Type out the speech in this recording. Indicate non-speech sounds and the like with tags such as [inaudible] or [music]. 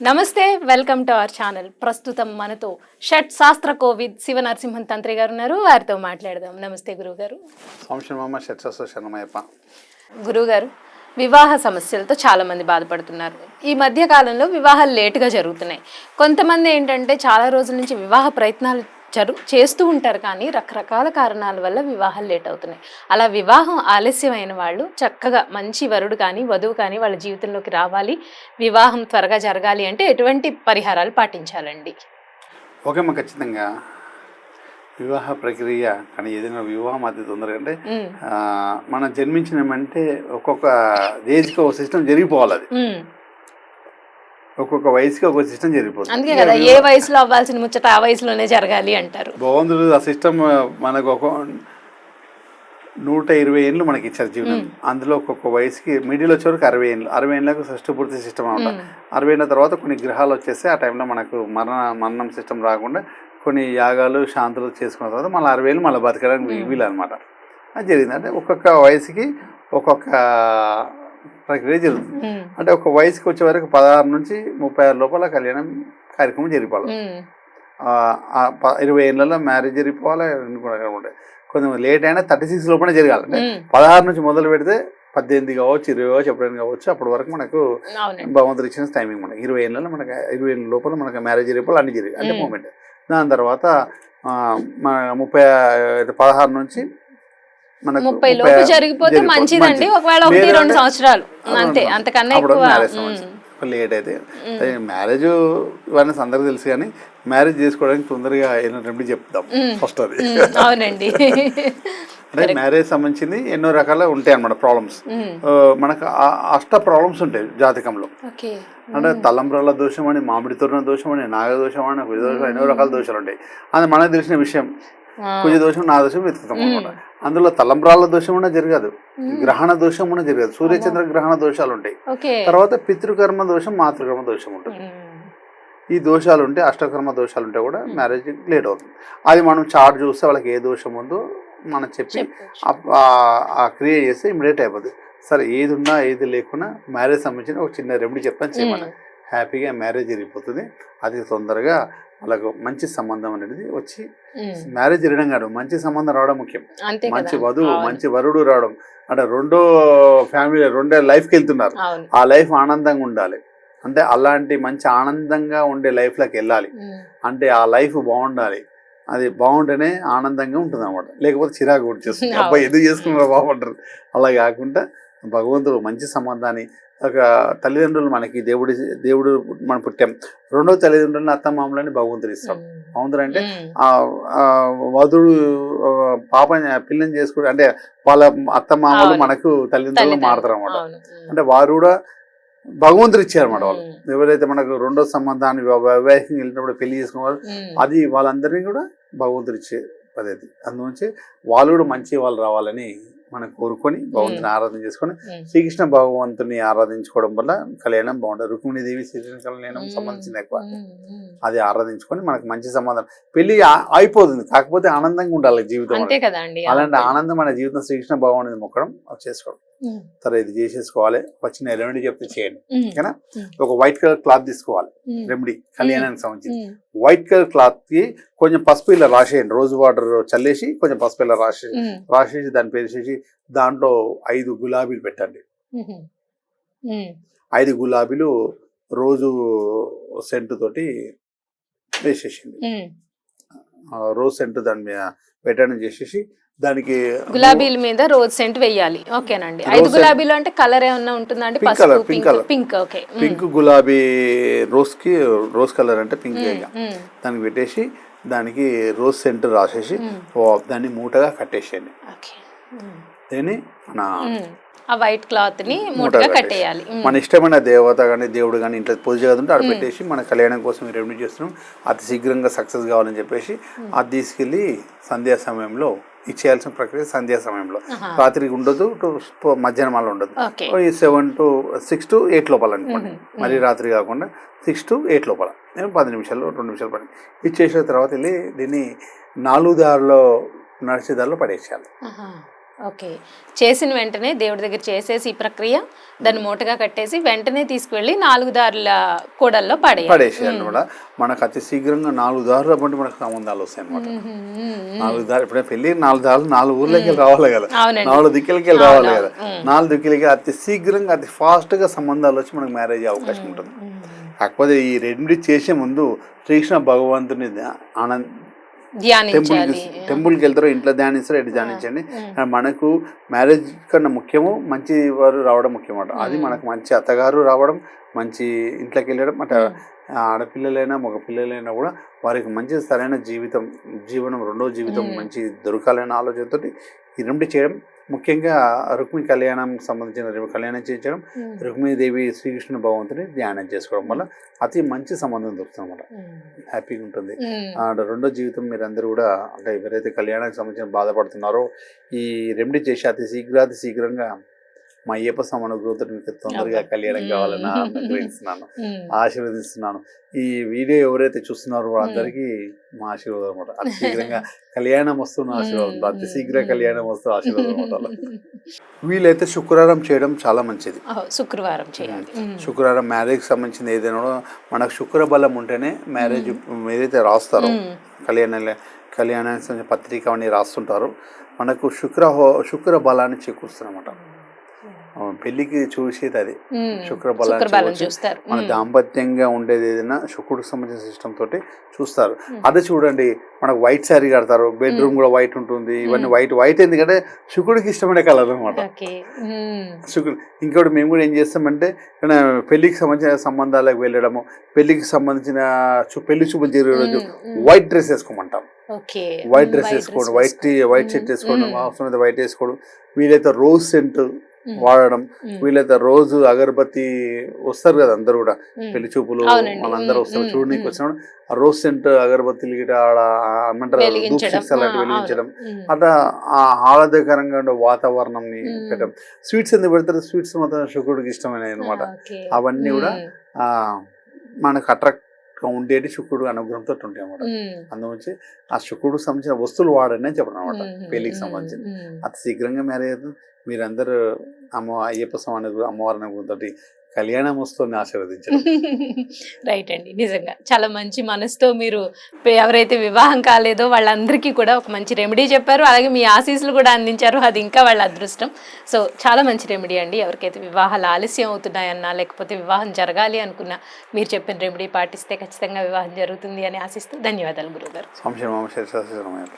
నమస్తే welcome to our channel. ప్రస్తుతం మనతో షట్ శాస్త్ర కోవిద్ శివ నరసింహన్ తంత్రి గారు ఉన్నారు. వారితో మాట్లాడదాం. నమస్తే గురువు గారు శరణమయ్యప్ప గురువుగారు వివాహ సమస్యలతో చాలా మంది బాధపడుతున్నారు. ఈ మధ్య కాలంలో వివాహాలు లేటుగా జరుగుతున్నాయి. కొంతమంది ఏంటంటే చాలా రోజుల నుంచి వివాహ ప్రయత్నాలు జరు చేస్తూ ఉంటారు కానీ రకరకాల కారణాల వల్ల వివాహాలు లేట్ అవుతున్నాయి. అలా వివాహం ఆలస్యమైన వాళ్ళు చక్కగా మంచి వరుడు కానీ వధువు కానీ వాళ్ళ జీవితంలోకి రావాలి. వివాహం త్వరగా జరగాలి అంటే ఎటువంటి పరిహారాలు పాటించాలండి? ఓకే అమ్మ ఖచ్చితంగా. వివాహ ప్రక్రియ కానీ ఏదైనా వివాహం అతి తొందరగా అంటే మనం జన్మించినామంటే ఒక్కొక్క ఏజ్కి ఒక సిస్టమ్ జరిగిపోవాలి అది. ఒక్కొక్క వయసుకి ఒక్కొక్క సిస్టమ్ జరిగిపోతుంది. అందుకే కదా ఏ వయసులో అవ్వాల్సిన ముచ్చట ఆ వయసులోనే జరగాలి అంటారు. భగవంతుడు ఆ సిస్టమ్ మనకు ఒక నూట ఇరవై ఏళ్ళు మనకి ఇచ్చారు జీవితం. అందులో ఒక్కొక్క వయసుకి మిడిల్ వచ్చే వరకు అరవై ఏళ్ళు అరవై ఏళ్ళకు షష్టి పూర్తి సిస్టమ్ అనమాట అరవై ఏళ్ళ తర్వాత కొన్ని గ్రహాలు వచ్చేస్తే ఆ టైంలో మనకు మరణ మరణం సిస్టమ్ రాకుండా కొన్ని యాగాలు శాంతులు చేసుకున్న తర్వాత మళ్ళీ అరవై ఏళ్ళు మళ్ళీ బతకడానికి వీలు అనమాట అది జరిగింది. అంటే ఒక్కొక్క వయసుకి ఒక్కొక్క ప్రక్రియ జరుగుతుంది ఉమ్, అంటే ఒక వయసుకి వచ్చే వరకు పదహారు నుంచి ముప్పై ఆరు లోపల కళ్యాణం కార్యక్రమం జరిగిపోవాలి. ఇరవై ఏళ్ళలో మ్యారేజ్ జరిగిపోవాలి అనుకుంటే కొంచెం లేట్ అయినా థర్టీ సిక్స్ లోపలే జరగాలి. అంటే. పదహారు నుంచి మొదలు పెడితే పద్దెనిమిది కావచ్చు ఇరవై కావచ్చు ఎప్పుడైనా కావచ్చు అప్పటి వరకు మనకు భగవంతుడు ఇచ్చిన టైమింగ్ మనకి. ఇరవై ఏళ్ళలో మనకి ఇరవై ఏళ్ళ లోపల మనకి మ్యారేజ్ జరిగిపోవాలి అన్ని జరిగి అంటే మ్మ్. మూమెంట్ దాని తర్వాత మన ముప్పై పదహారు నుంచి ముప్పై లోపు జరిగిపోతే జరిగిపో- మంచిదండి. మంచిది. ఒకవేళ ఒకటి రెండు సంవత్సరాలు. అంతే. అంతకన్నా ఎక్కువ. లేట్ అయితే మ్యారేజ్ ఇవన్నీ అందరికీ తెలుసు కానీ మ్యారేజ్ చేసుకోవడానికి తొందరగా ఎన్నో రెమెడీ చెప్తాం. ఫస్ట్ అది. అవునండి. [laughs] అంటే మ్యారేజ్ సంబంధించింది ఎన్నో రకాల ఉంటాయి అన్నమాట ప్రాబ్లమ్స్ మనకు అష్ట ప్రాబ్లమ్స్ ఉంటాయి జాతకంలో. అంటే తలంబ్రాల దోషం అని మామిడి తోరణ దోషం అని నాగదోషం అని దోషం ఎన్నో రకాల దోషాలు ఉంటాయి. అది మనకు తెలిసిన విషయం. కుజ దోషం నా దోషం వెతుకుతాం అనమాట. అందులో తలంబ్రాల దోషం కూడా జరగదు. గ్రహణ దోషం కూడా జరగదు. సూర్యచంద్ర గ్రహణ దోషాలు ఉంటాయి తర్వాత పితృకర్మ దోషం మాతృకర్మ దోషం ఉంటుంది. ఈ దోషాలు ఉంటే అష్టకర్మ దోషాలు ఉంటే కూడా మ్యారేజ్ లేట్ అవుతుంది. అది మనం చార్ట్ చూస్తే వాళ్ళకి ఏ దోషం ఉందో మనం చెప్పి చెప్పొచ్చు. ఆ- ఆ- ఆ క్రియ చేస్తే ఇమీడియట్ అయిపోతుంది సరే ఏది ఉన్నా ఏది లేకున్నా మ్యారేజ్ సంబంధించిన ఒక చిన్న రెమెడీ చెప్తాను చేయమని. హ్యాపీగా మ్యారేజ్ జరిగిపోతుంది. అది తొందరగా వాళ్ళకు మంచి సంబంధం అనేది వచ్చి మ్యారేజ్ జరగడం కాదు మంచి సంబంధం రావడం ముఖ్యం. మంచి వధువు మంచి వరుడు రావడం. అంటే రెండో ఫ్యామిలీ రెండో లైఫ్కి వెళ్తున్నారు. ఆ లైఫ్ ఆనందంగా ఉండాలి. అంటే అలాంటి మంచి ఆనందంగా ఉండే లైఫ్లోకి వెళ్ళాలి. ఉమ్, అంటే ఆ లైఫ్ బాగుండాలి. అది బాగుంటేనే ఆనందంగా ఉంటుంది అనమాట లేకపోతే చిరాకు వచ్చేస్తుంది. [laughs] అవును. అబ్బాయి ఎందుకు చేసుకున్నారో బాగుంటారు అలా కాకుండా భగవంతుడు మంచి సంబంధాన్ని ఒక తల్లిదండ్రులు మనకి దేవుడి దేవుడు మనం పుట్టాం. రెండో తల్లిదండ్రులని అత్తమామలని భగవంతుడు ఇస్తాం అంటే ఆ వధుడు ఆ, పాపని పిల్లని చేసుకుంటే అంటే వాళ్ళ అత్తమామలు. మనకు తల్లిదండ్రులు మారుతారు అనమాట అంటే వారు కూడా భగవంతుడు ఇచ్చారన్నమాట వాళ్ళు ఎవరైతే మనకు రెండో సంబంధాన్ని వైవాహికం వెళ్ళినప్పుడు పెళ్ళి చేసుకున్నారు ఉమ్, అది వాళ్ళందరినీ కూడా భగవంతుడు ఇచ్చే పద్ధతి. అందునుంచి వాళ్ళు కూడా మంచి వాళ్ళు రావాలని మనం కోరుకొని భగవంతుని ఆరాధన చేసుకొని శ్రీకృష్ణ భగవంతుని ఆరాధించుకోవడం వల్ల కళ్యాణం బాగుంటుంది. రుక్మిణీదేవి శ్రీకృష్ణ కళ్యాణం సంబంధించింది ఎక్కువ. అది ఆరాధించుకొని మనకు మంచి సంబంధం పెళ్ళి అయిపోతుంది. కాకపోతే ఆనందంగా ఉండాలి జీవితం అలాంటి ఆనందం మన జీవితం శ్రీకృష్ణ భగవాన్ మొక్కడం చేసుకోవడం. సరే ఇది చేసేసుకోవాలి. వచ్చిన రెమెడీ చెప్తే చేయండి. ఓకేనా. ఒక వైట్ కలర్ క్లాత్ తీసుకోవాలి. రెమెడీ కళ్యాణానికి సంబంధించి వైట్ కలర్ క్లాత్కి కొంచెం పసుపు ఇలా రాసేయండి. రోజు వాటర్ చల్లేసి కొంచెం పసుపు ఇలా రాసే రాసేసి దాన్ని పేసేసి దాంట్లో ఐదు గులాబీలు పెట్టండి. ఐదు గులాబీలు రోజు సెంటు తోటి వేసేసింది రోజు సెంటు దాని మీద పెట్టడం చేసేసి దానికి గులాబీల మీద రోజ్ సెంట్ వేయాలి. ఓకేనండి. ఐదు సెంట్. గులాబీలు అంటే కలర్ ఏమన్నా ఉంటుందా అండి? Pink colour, pink pink colour. Pink okay pink గులాబీ రోజ్కి రోజ్ కలర్ అంటే పింక్ ఇక ఉమ్, దానికి పెట్టేసి దానికి రోజ్ సెంటర్ రాసేసి. ఓ దాన్ని మూటగా కట్టేసేయండి దీన్ని మన. ఆ వైట్ క్లాత్ని మూటగా. కట్టేయాలి మన ఇష్టమైన దేవత కానీ దేవుడు కానీ ఇంట్లో పూజ కదంటే అక్కడ పెట్టేసి మన కళ్యాణం కోసం రెమెడీ చేస్తున్నాం. అతి శీఘ్రంగా సక్సెస్ కావాలని చెప్పేసి అది తీసుకెళ్ళి సంధ్యా సమయంలో ఇచ్చేయాల్సిన ప్రక్రియ సంధ్యా సమయంలో. రాత్రికి ఉండదు టు- మధ్యాహ్నం వల్ల ఉండదు. ఈ seven to six to eight లోపల అనుకోండి. మరీ రాత్రి కాకుండా సిక్స్ టు ఎయిట్ లోపల. నేను పది నిమిషాలు రెండు నిమిషాలు పడి ఇచ్చేసిన తర్వాత వెళ్ళి దీన్ని నాలుగు దారిలో నడిచే దారిలో పడేసేయాలి. ఓకే. చేసిన వెంటనే దేవుడి దగ్గర చేసేసి ఈ ప్రక్రియ దాన్ని మూటగా కట్టేసి వెంటనే తీసుకువెళ్ళి నాలుగు దారుల కూడల్లో పడేయాలి. పడేసేయాలి అనమాట మనకు అతి శీఘ్రంగా నాలుగు దారుల బట్టి మనకు సంబంధాలు వస్తాయి అనమాట నాలుగు దారులు ఇప్పుడే పెళ్ళి నాలుగు దారులు నాలుగు ఊర్లకి రావాలి కదా. నాలుగు దిక్కులకి రావాలి కదా. నాలుగు దిక్కులకి అతి శీఘ్రంగా అతి ఫాస్ట్గా సంబంధాలు వచ్చి మనకు మ్యారేజ్ అవకాశం ఉంటుంది. కాకపోతే ఈ రెమెడీ చేసే ముందు శ్రీకృష్ణ భగవంతుని ఆనంద్ టెంపుల్ ధ్యానించాలి. టెంపుల్కి వెళ్తారో ఇంట్లో ధ్యానిస్తారో ఎటు ధ్యానించండి. మనకు మ్యారేజ్ కన్నా ముఖ్యము మంచి వారు రావడం ముఖ్యం అన్నమాట అది మనకు మంచి అత్తగారు రావడం మంచి ఇంట్లోకి వెళ్ళడం అట ఆడపిల్లలైనా మగ పిల్లలైనా కూడా వారికి మంచి సరైన జీవితం జీవనం రెండో జీవితం మంచి దొరకాలనే ఆలోచనతో ఈ చేయడం ముఖ్యంగా రుక్మి కళ్యాణం సంబంధించిన కళ్యాణం చేయించడం రుక్మిణీదేవి శ్రీకృష్ణ భగవంతుని ధ్యానం చేసుకోవడం వల్ల అతి మంచి సంబంధం దొరుకుతుంది అనమాట హ్యాపీగా ఉంటుంది. ఆ రెండో జీవితం మీరందరూ కూడా అంటే ఎవరైతే కళ్యాణానికి సంబంధించిన బాధపడుతున్నారో ఈ రెమెడీ చేసి అతి శీఘ్ర అతి శీఘ్రంగా మా అయ్యప్ప సమాన గ్రోత్ మీకు తొందరగా. కళ్యాణం కావాలని మ్మ్. [laughs] ఆగ్రహిస్తున్నాను ఆశీర్వదిస్తున్నాను. ఈ వీడియో ఎవరైతే చూస్తున్నారో వాళ్ళందరికీ మా ఆశీర్వాదం అనమాట అతి శీఘ్రంగా కళ్యాణం వస్తున్న ఆశీర్వాదం. అతి శీఘ్ర కళ్యాణం వస్తూ ఆశీర్వాదం అనమాట [laughs] వీలైతే శుక్రవారం చేయడం చాలా మంచిది. శుక్రవారం చేయాలి. శుక్రవారం మ్యారేజ్కి సంబంధించింది ఏదైనా మనకు శుక్ర బలం ఉంటేనే మ్యారేజ్ ఏదైతే రాస్తారో. కళ్యాణ కళ్యాణానికి సంబంధించిన పత్రిక అవన్నీ రాస్తుంటారు. మనకు శుక్ర హో- శుక్ర బలాన్ని చేకూరుస్తున్నమాట ఆ, పెళ్ళికి చూసేది అది శుక్రబలం చూసి చూస్తారు మన. దాంపత్యంగా ఉండేది ఏదైనా శుక్రుడికి సంబంధించిన సిస్టమ్ తోటి చూస్తారు. అదే చూడండి మనకు వైట్ శారీ కడతారు బెడ్రూమ్ కూడా వైట్ ఉంటుంది ఇవన్నీ. వైట్ వైట్ ఎందుకంటే శుక్రుడికి ఇష్టమైన కలర్ అనమాట. శుక్రుడు ఇంకోటి మేము కూడా ఏం చేస్తామంటే పెళ్ళికి సంబంధించిన సంబంధాలకు వెళ్ళడము పెళ్ళికి సంబంధించిన పెళ్ళి చూపులు జరిగే రోజు. వైట్ డ్రెస్ వేసుకోమంటాం వైట్ డ్రెస్ వేసుకోవడం వైట్ వైట్ షర్ట్ వేసుకోవడం అవసరం అయితే వైట్ వేసుకోవడం వీలైతే రోజ్ సెంట్ వాడడం వీలైతే రోజు అగరబత్తి వస్తారు కదా అందరు కూడా. పెళ్ళి చూపులు. మనందరూ వస్తారు చూడడానికి. వచ్చినప్పుడు ఆ రోజ్ సెంట్ అగరబత్తిలు గిట ఆడ ఆ ఏమంటారు వెలిగించడం. అట్లా ఆ ఆహ్లాదకరంగా ఉండే వాతావరణం ఉమ్. పెట్టడం స్వీట్స్ ఎందుకు పెడతారు స్వీట్స్ మాత్రం శుక్రుడికి ఇష్టమైన అనమాట. అవన్నీ కూడా మనకు అట్రాక్ట్ ఉండేటి శుక్రుడు అనుగ్రహంతో ఉంటాయి అన్నమాట అందుగురించి ఆ శుక్రుడికి సంబంధించిన వస్తువులు వాడండి అని చెప్పడం అనమాట పెళ్ళికి సంబంధించి. అతి శీఘ్రంగా మ్యారేజ్ అవుతుంది మీరందరూ అమ్మ అయ్యప్ప స్వామి అమ్మవారిని తోటి కళ్యాణం వస్తుంది ఆశీర్వదించడం. [laughs] రైట్ అండి నిజంగా. చాలా మంచి మనసుతో మీరు ఎవరైతే వివాహం కాలేదో వాళ్ళందరికీ కూడా ఒక మంచి రెమెడీ చెప్పారు. అలాగే మీ ఆశీస్సులు కూడా అందించారు. అది ఇంకా వాళ్ళ అదృష్టం. సో చాలా మంచి రెమెడీ అండి. ఎవరికైతే వివాహాలు ఆలస్యం అవుతున్నాయన్నా లేకపోతే వివాహం జరగాలి అనుకున్నా మీరు చెప్పిన రెమెడీ పాటిస్తే ఖచ్చితంగా వివాహం జరుగుతుంది అని ఆశిస్తూ ధన్యవాదాలు సంశయం శరీరం